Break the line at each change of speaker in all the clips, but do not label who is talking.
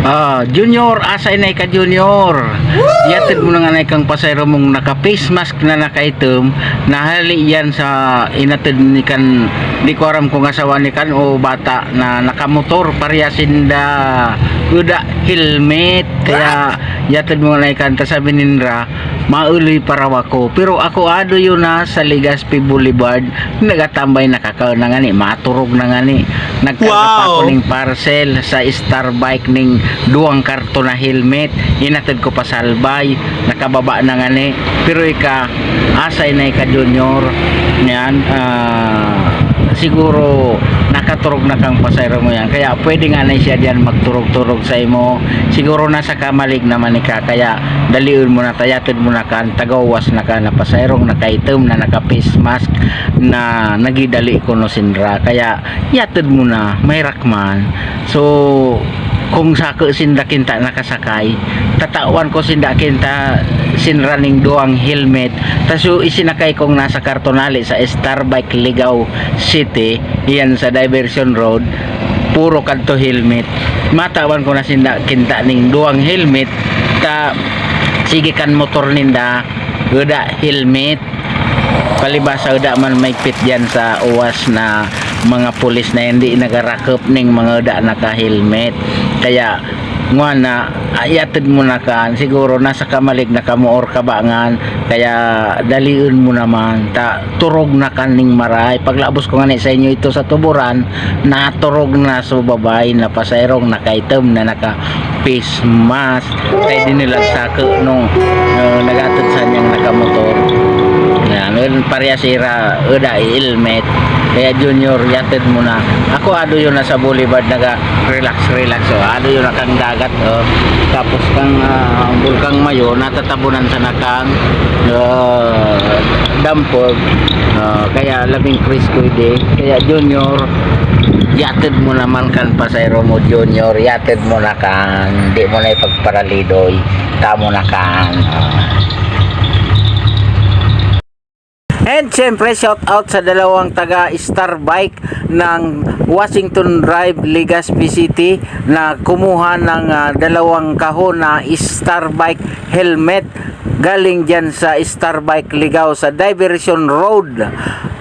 Ah, junior, asay na ka junior. Yatid mo na nga na kang pasayro mong naka face mask na nakaitom, nahali yan sa inatid ni kan di ko aram kung asawa ni kan o bata na nakamotor paryasin da uda helmet. Kaya yatid mo na kan ta sabi ni Nra mauloy para ako. Pero ako ado yun na sa Legazpi Boulevard nagatambay nakakaw na nga ni maturog na nga ni. Nagkakapa ko
Wow!
ning parcel sa Star Bike ning duwang karton na helmet. Inatid ko pa sa Albay nakababa na nga ni. Pero ika asay na ika junior. Yan ah, siguro nakaturog na kang pasayro mo yan. Kaya pwede nga na siya diyan magturog-turog sa imo. Siguro nasa kamalig naman ika kaya daliun mo na tayatid mo na kan tagawas na ka na pasayrong nakaitom na naka face mask na nagidali ko no sindra. Kaya yatid mo na may rakman. So kung sako sinda kinta nakasakay tatawan ko sinda kinta sinraning duang helmet. Taso isinakay kong nasa kartonali sa Starbike Ligaw City yan sa Diversion Road puro kadto helmet. Matawan ko na sinda kinta ning duang helmet ta sige kan motor ninda uda helmet. Palibasa uda man may pit dyan sa uwas na mga pulis na hindi nagarakop ning mga uda naka-helmet kaya nga na ayatid mo na kan siguro nasa kamalig na kamo kabangan. Kaya daliun mo naman ta turog na kaning maray. Paglabos ko nga ni sa inyo ito sa tuburan naturog na sa babay na pasayrong nakaitom na naka face mask. Kaya din nila sa nung uh, yun pareha sira uda helmet kaya junior yatid mo na ako ado yun na sa boulevard naga relax relax oh. ado yun na kang dagat oh. tapos kang uh, bulkang mayo natatabunan sa nakang uh, dampog uh, kaya labing Chris ko ide kaya junior yatid mo naman kan pasayro mo junior yatid mo na kan di mo na ipagparalidoy tamo na kan oh. And syempre shout out sa dalawang taga Star Bike ng Washington Drive, Legazpi City na kumuha ng ah, dalawang kahon na Star Bike helmet galing dyan sa Star Bike Ligaw sa Diversion Road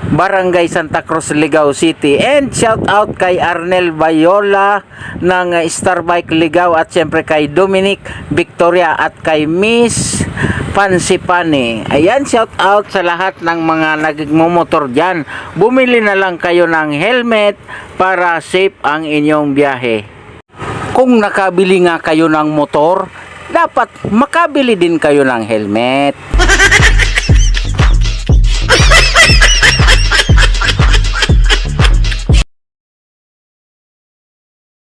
Barangay Santa Cruz, Ligaw City. And shout out kay Arnel Bayola ng Star Bike Ligaw at syempre kay Dominic Victoria at kay Miss Pansipani. Ayan, shout out sa lahat ng mga nagmumotor dyan. Bumili na lang kayo ng helmet para safe ang inyong biyahe. Kung nakabili nga kayo ng motor, dapat makabili din kayo ng helmet.